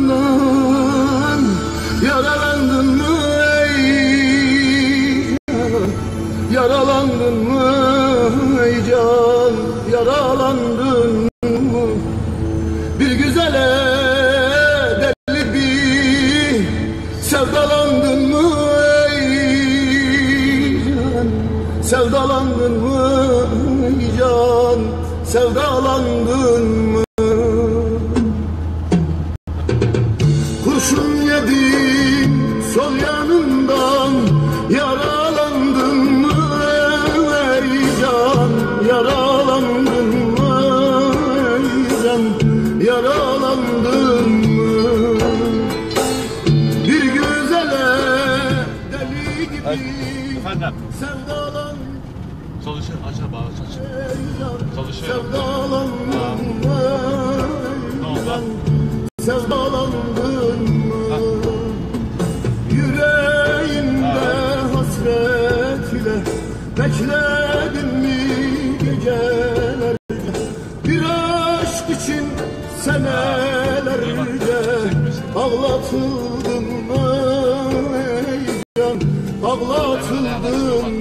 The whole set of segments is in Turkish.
aşkından Yaralandın mı ey? Can Yaralandın mı ey can? Yaralandın mı? Bir güzele deli bir Sevdalandın mı ey can? Sevdalandın mı ey can? Sevdalandın mı? Efendim, Sevdalandın çalışır, açar bağır, can Çalışıyorum. Ne oldu? Sevdalandın mı? Yüreğimde hasret ile Bekledin mi gecelerce Bir aşk için senelerce Ağlatıldın mı can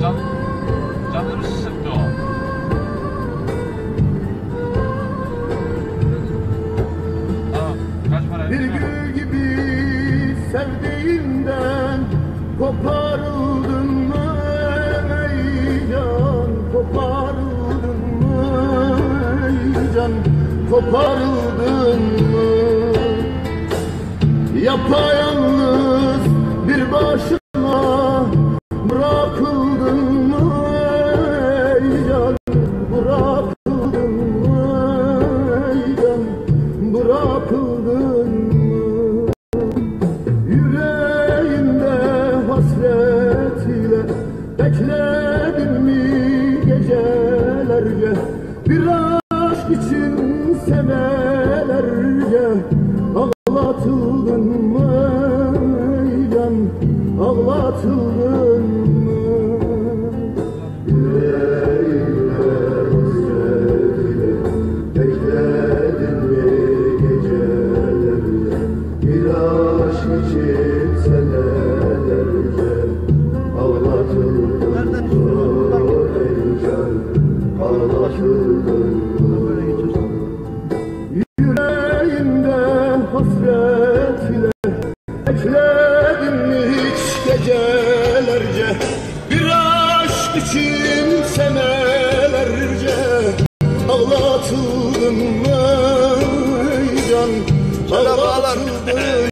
can, canını sıktı o. Tamam, kaç para? Bir gül gibi sevdiğinden Koparıldın mı ey can Koparıldın mı ey can Koparıldın mı Yapayalnız bir başıma Bekledin mi gecelerce Bir aşk için senelerce Ağlatıldın mı can Ağlatıldın Bekledin hiç gecelerce? Bir aşk için senelerce Ağlatıldın mı? Can Ağlatıldın.